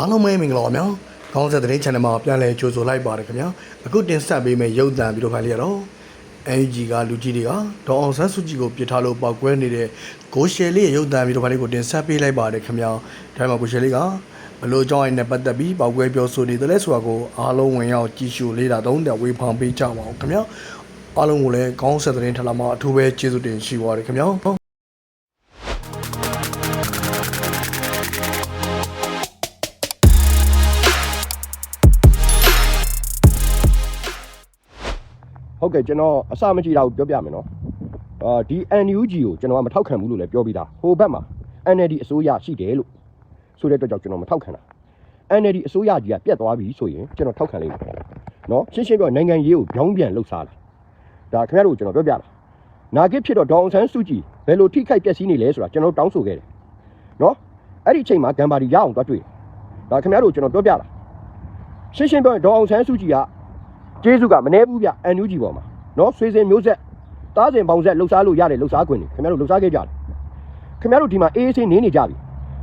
အားလုံးပဲမင်္ဂလာပါဗျာခေါင်းဆက်တဲ့ channel မှာပြန်လည်ကြိုဆိုလိုက်ပါတယ်ခင်ဗျာအခုတင်ဆက်ပေးမယ့်ရုပ်သံဗီဒီယိုဖိုင်လေးကတော့ NUG ကလူကြီးတွေကဒေါအောင်ဆန်းစုကြည်ကိုပြစ်ထားလို့ပောက်ကွဲနေတဲ့ကိုရှယ်လေးရဲ့ရုပ်သံဗီဒီယိုဖိုင်လေးကိုတင်ဆက်ပေးလိုက်ပါတယ်ခင်ဗျာဒါမှမဟုတ်ကိုရှယ်လေးကဘလို့ကြောင်းရင်နဲ့ပတ်သက်ပြီးပောက်ကွဲပြောဆိုနေတယ်လဲဆိုတာကိုအားလုံးဝင်ရောက်ကြည့်ရှုလေ့လာသုံးသပ်ဝေဖန်ပေးကြပါဦးခင်ဗျာအားလုံးကိုလည်းခေါင်းဆက်တဲ့ထလာမှာအထူးပဲကျေးဇူးတင်ရှိပါတယ်ခင်ဗျာ ဟုတ်ကဲ့ကျွန်တော်အစမကြည့်တာကိုပြောပြမယ်နော်အာဒီ NUG ကိုကျွန်တော်ကမထောက်ခံဘူးလို့လည်းပြောပြီးသားဟိုဘက်မှာ NLD အစိုးရရှိတယ်လို့ဆိုတဲ့အတွက်ကြောင့်ကျွန်တော်မထောက်ခံတာ NLD အစိုးရကြီးကပြတ်သွားပြီဆိုရင်ကျွန်တော်ထောက်ခံလိမ့်မယ်နော်ရှင်းရှင်းပြောနိုင်ငံရေးကိုကြောင်းပြန်လှုပ်ရှားလာဒါခင်ဗျားတို့ကိုကျွန်တော်ပြောပြတာနာဂစ်ဖြစ်တော့ဒေါအောင်ဆန်းစုကြည်ဘယ်လိုထိခိုက်ပျက်စီးနေလဲဆိုတာကျွန်တော်တောင်းဆိုခဲ့တယ်နော်အဲ့ဒီအချိန်မှာဂမ်ဘာဒီရအောင်တွားတွေ့ဒါခင်ဗျားတို့ကျွန်တော်ပြောပြတာရှင်းရှင်းပြောရင်ဒေါအောင်ဆန်းစုကြည်က ကျေးဇူးကမနှဲဘူးဗျ NUG ပေါ်မှာနော်ဆွေစဉ်မျိုးဆက်တားစဉ်ပေါင်းဆက်လှုပ်ရှားလို့ရတယ်လှုပ်ရှားခွင့်တွေခင်ဗျားတို့လှုပ်ရှားခဲ့ကြတယ်ခင်ဗျားတို့ဒီမှာအေးအေးဆေးနေနေကြပြီ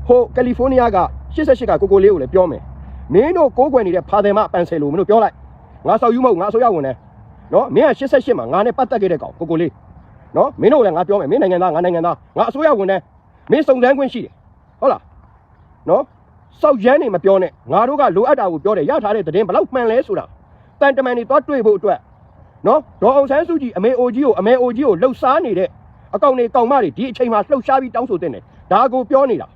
ဟိုကယ်လီဖိုးနီးယားက88ကကိုကိုလေးကိုလည်းပြောမယ်မင်းတို့ကိုးကွယ်နေတဲ့ဖာတယ်မပန်ဆယ်လိုမင်းတို့ပြောလိုက်ငါဆောက်ယူမဟုတ်ငါဆိုရဝင်တယ်နော်မင်းက88မှာငါနဲ့ပတ်သက်ခဲ့တဲ့ကောင်ကိုကိုလေးနော်မင်းတို့လည်းငါပြောမယ်မင်းနိုင်ငံသားငါနိုင်ငံသားငါအစိုးရဝင်တယ်မင်းစုံစမ်းခွင့်ရှိတယ်ဟုတ်လားနော်စောက်ရမ်းနေမပြောနဲ့ငါတို့ကလိုအပ်တာကိုပြောတယ်ရထားတဲ့သတင်းဘယ်လောက်မှန်လဲဆိုတာ တန်တမန်တွေသွားတွေ့ဖို့အတွက်နော်ဒေါ်အောင်ဆန်းစုကြည်အမေအိုကြီးကိုအမေအိုကြီးကိုလှုပ်ရှားနေတဲ့အကောင်တွေကောင်မတွေဒီအချိန်မှာလှုပ်ရှားပြီးတောင်းဆိုတင်တယ်ဒါကိုပြောနေတာ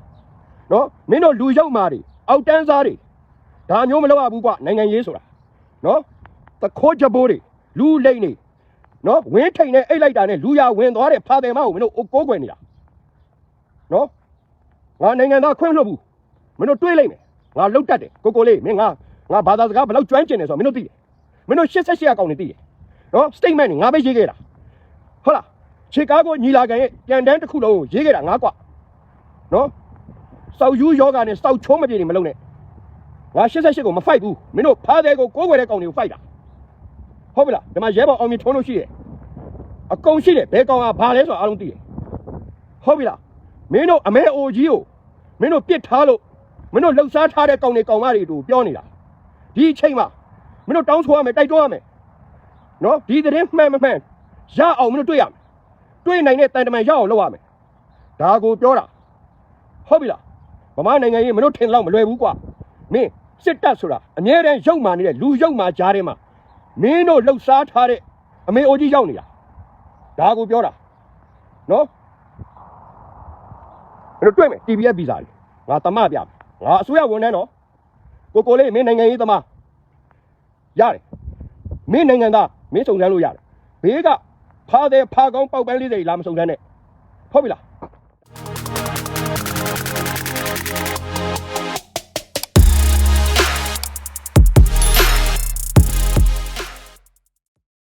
နော်မင်းတို့လူရောက်မာတွေအောက်တန်းစားတွေဒါမျိုးမလုပ်ရဘူးကွနိုင်ငံရေးဆိုတာနော်တခိုးကြဘိုးတွေလူလိမ့်နေနော်ဝင်းထိန်နဲ့အိတ်လိုက်တာနဲ့လူရဝင်သွားတဲ့ဖာတယ်မကိုမင်းတို့ကိုးကွယ်နေတာနော်ငါနိုင်ငံသားခွင့်လွှတ်ဘူးမင်းတို့တွေးလိုက်မယ်ငါလှုပ်တတ်တယ်ကိုကိုလေးမင်းငါငါဘာသာစကားဘယ်လောက်ကျွမ်းကျင်တယ်ဆိုတော့မင်းတို့သိတယ် မင်းတို့88အကောင့်နေသိတယ်နော် statement ငါပဲရေးခဲ့တာဟုတ်လားချီကာဂိုညီလာခံရဲ့ပြန်တန်းတစ်ခုလုံးကိုရေးခဲ့တာငါကွာနော်စောက်ယူယောဂနဲ့စောက်ချိုးမပြေနေမလုံးနဲ့ငါ88ကိုမဖိုက်ဘူးမင်းတို့ဖားတဲ့ကိုကိုးွယ်တဲ့ကောင်တွေကိုဖိုက်တာဟုတ်ပြီလားဒီမှာရဲဘော်အောင်မြင်ထုံးလို့ရှိတယ်အကုန်ရှိတယ်ဘယ်ကောင်ကဘာလဲဆိုတော့အားလုံးသိတယ်ဟုတ်ပြီလားမင်းတို့အမဲအိုကြီးကိုမင်းတို့ပြစ်ထားလို့မင်းတို့လှုပ်ရှားထားတဲ့ကောင်တွေကောင်မတွေတို့ပြောနေတာဒီအချိန်မှာ မင်းတို့တောင်းဆိုရမယ်တိုက်တွန်းရမယ်နော်ဒီသတင်းမှန်မမှန်ရအောင်မင်းတို့တွေ့ရမယ်တွေ့နိုင်တဲ့တန်တမန်ရအောင်လုပ်ရမယ်ဒါကိုပြောတာဟုတ်ပြီလားဗမာနိုင်ငံကြီးမင်းတို့ထင်တော့မလွယ်ဘူးကွာမင်းစစ်တပ်ဆိုတာအမြဲတမ်းရုပ်မာနေတဲ့လူရုပ်မာကြားထဲမှာမင်းတို့လှုပ်ရှားထားတဲ့အမေအိုကြီးရောက်နေတာဒါကိုပြောတာနော်မင်းတို့တွေ့မယ် TBS ဗီဇာလေးငါတမပြမယ်ငါအစိုးရဝန်ထမ်းနော်ကိုကိုလေးမင်းနိုင်ငံရေးသမား ရတယ်မင်းနိုင်ငံသားမင်းစုံစမ်းလို့ရတယ်ဘေးကဖားတယ်ဖားကောင်းပေါက်ပန်းလေးတွေလာမစုံစမ်းနဲ့ဟုတ်ပြီလား